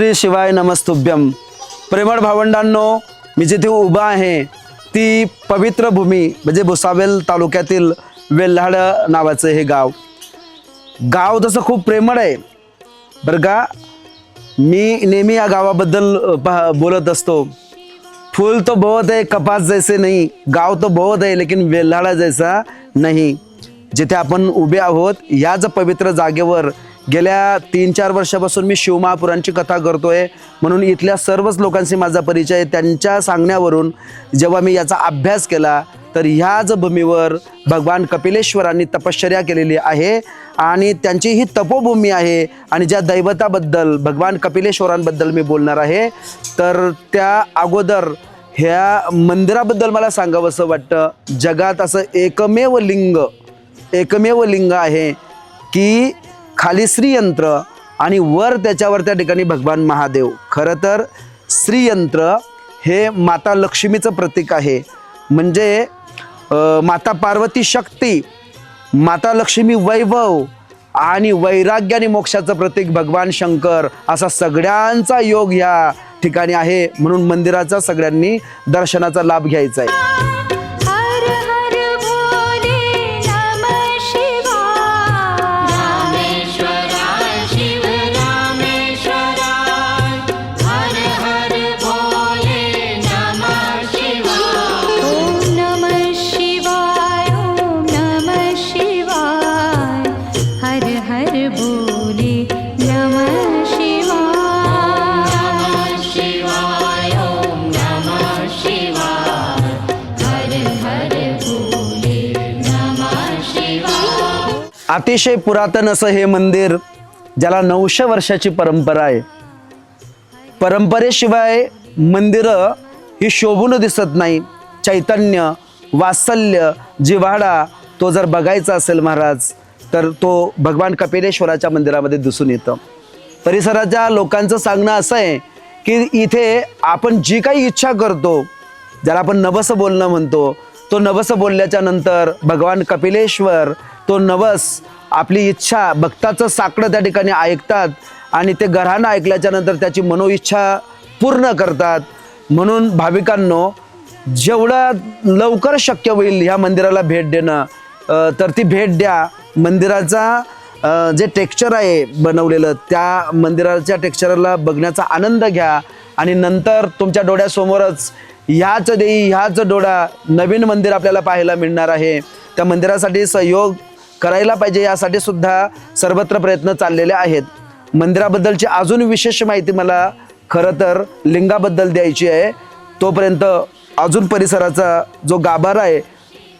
श्री शिवाय नमस्तुभ्यम प्रेमळ भावंडांनो मी जिथे उभा आहे ती पवित्र भूमी म्हणजे भुसावेल तालुक्यातील वेल्हाड नावाचं हे गाव. गाव तसं खूप प्रेमळ आहे. बरं का? मी नेहमी या गावाबद्दल अ, बोलत असतो. फूल तो बहुत आहे कपास जैसे नाही. गाव तो बहुत आहे लेकिन वेल्हाडा जैसा नाही. जिथे आपण उभे आहोत याच पवित्र जागेवर गेल्या तीन चार वर्षापासून मी शिवमहापुरांची कथा करतोय म्हणून इथल्या सर्वच लोकांशी माझा परिचय आहे. त्यांच्या सांगण्यावरून जेव्हा मी याचा अभ्यास केला तर ह्याच भूमीवर भगवान कपिलेश्वरांनी तपश्चर्या केलेली आहे आणि त्यांची ही तपोभूमी आहे आणि ज्या दैवताबद्दल भगवान कपिलेश्वरांबद्दल मी बोलणार आहे तर त्या अगोदर ह्या मंदिराबद्दल मला सांगावंसं वाटतं जगात असं एकमेव लिंग एकमेव लिंग आहे की खाली श्रीयंत्र आणि वर त्याच्यावर त्या ठिकाणी भगवान महादेव. खरं तर श्रीयंत्र हे माता लक्ष्मीचं प्रतीक आहे. म्हणजे माता पार्वती शक्ती माता लक्ष्मी वैभव आणि वैराग्य आणि मोक्षाचं प्रतीक भगवान शंकर असा सगळ्यांचा योग ह्या ठिकाणी आहे. म्हणून मंदिराचा सगळ्यांनी दर्शनाचा लाभ घ्यायचा आहे. अतिशय पुरातन असं हे मंदिर ज्याला नऊशे वर्षाची परंपरा आहे. परंपरेशिवाय मंदिरं ही शोभून दिसत नाही. चैतन्य वात्सल्य जिवाडा तो जर बघायचा असेल महाराज तर तो भगवान कपिलेश्वराच्या मंदिरामध्ये दिसून येतं. परिसराच्या लोकांचं सांगणं असं आहे की इथे आपण जी काही इच्छा करतो ज्याला आपण नवस बोलणं म्हणतो तो नवस बोलल्याच्या नंतर भगवान कपिलेश्वर तो नवस आपली इच्छा भक्ताचं साकडं त्या ठिकाणी ऐकतात आणि ते घरानं ऐकल्याच्या नंतर त्याची मनोइच्छा पूर्ण करतात. म्हणून भाविकांनो जेवढं लवकर शक्य होईल ह्या मंदिराला भेट देणं तर ती भेट द्या. मंदिराचा जे टेक्स्चर आहे बनवलेलं त्या मंदिराच्या टेक्स्चरला बघण्याचा आनंद घ्या. आणि नंतर तुमच्या डोळ्यासमोरच ह्याच देई ह्याच डोळा नवीन मंदिर आपल्याला पाहायला मिळणार आहे. त्या मंदिरासाठी सहयोग करायला पाहिजे यासाठी सुद्धा सर्वत्र प्रयत्न चाललेले आहेत. मंदिराबद्दलची अजून विशेष माहिती मला खरं तर लिंगाबद्दल द्यायची आहे. तोपर्यंत अजून परिसराचा जो गाभारा आहे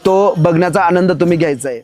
तो बघण्याचा आनंद तुम्ही घ्यायचा आहे.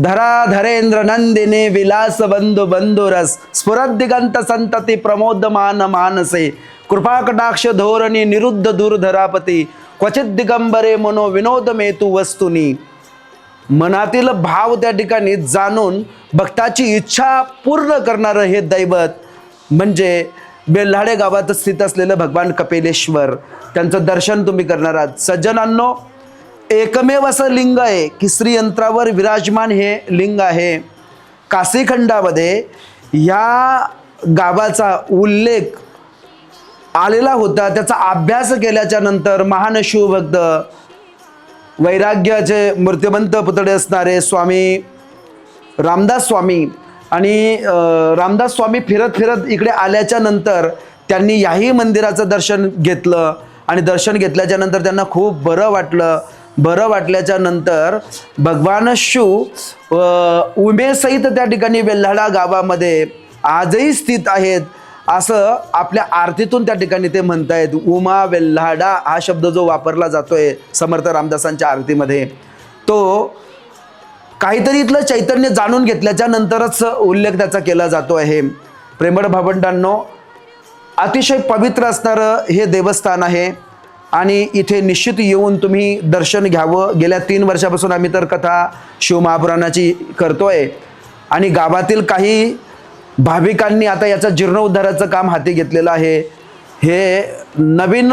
धरा धरेंद्र नंदिनी विलास बंधू बंधुरस स्फुरद दिगंत संतती प्रमोदमान मानसे कृपाकटाक्ष धोरणी निरुद्ध दूरधरापती क्वचित दिगंबरे मनो विनोद मेतू वस्तुनी। मनातील भाव त्या ठिकाणी जाणून भक्ताची इच्छा पूर्ण करणारं हे दैवत म्हणजे बेल्हाडे गावात स्थित असलेलं भगवान कपिलेश्वर त्यांचं दर्शन तुम्ही करणार आहात. सज्जनांनो एकमेव असं लिंग आहे की श्रीयंत्रावर विराजमान हे लिंग आहे. काशीखंडामध्ये ह्या गावाचा उल्लेख आलेला होता. त्याचा अभ्यास केल्याच्यानंतर महान शिवभक्त वैराग्याचे मूर्तिमंत पुतळे असणारे स्वामी रामदास स्वामी आणि रामदास स्वामी फिरत फिरत इकडे आल्याच्यानंतर त्यांनी याही मंदिराचं दर्शन घेतलं आणि दर्शन घेतल्याच्या नंतर त्यांना खूप बरं वाटलं. बरं वाटल्याच्या नंतर भगवान शिव उमेसहित त्या ठिकाणी वेल्हाडा गावामध्ये आजही स्थित आहेत. असं आपल्या आरतीतून त्या ठिकाणी ते म्हणतायत. उमा वेल्हाडा हा शब्द जो वापरला जातोय समर्थ रामदासांच्या आरतीमध्ये. तो काहीतरी इथलं चैतन्य जाणून घेतल्याच्या नंतरच उल्लेख त्याचा केला जातो आहे. प्रेमळ भावंडांनो अतिशय पवित्र असणारं हे देवस्थान आहे. आणि इथे निश्चित येऊन तुम्ही दर्शन घ्यावं. गेल्या तीन वर्षापासून आम्ही तर कथा शिवमहापुराणाची करतोय. आणि गावातील काही भाविकांनी आता याचं जीर्णोद्धाराचं काम हाती घेतलेलं आहे. हे नवीन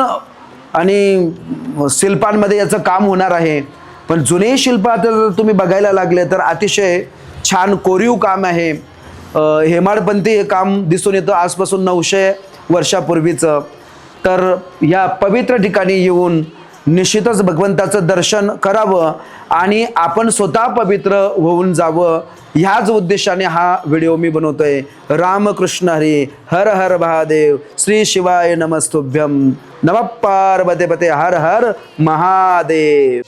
आणि शिल्पांमध्ये याचं काम होणार आहे. पण जुने शिल्प आता जर तुम्ही बघायला लागले तर अतिशय छान कोरीव काम आहे. हेमाडपंथी हे काम दिसून येतं आजपासून नऊशे वर्षापूर्वीचं. तर या पवित्र ठिकाणी येऊन निश्चितच भगवंताचं दर्शन करावं आणि आपण स्वतः पवित्र होऊन जावं ह्याच उद्देशाने हा व्हिडिओ मी बनवतोय. रामकृष्ण हरी हर हर महादेव श्री शिवाय नमस्तुभ्यम नम पार्वते पते हर हर महादेव.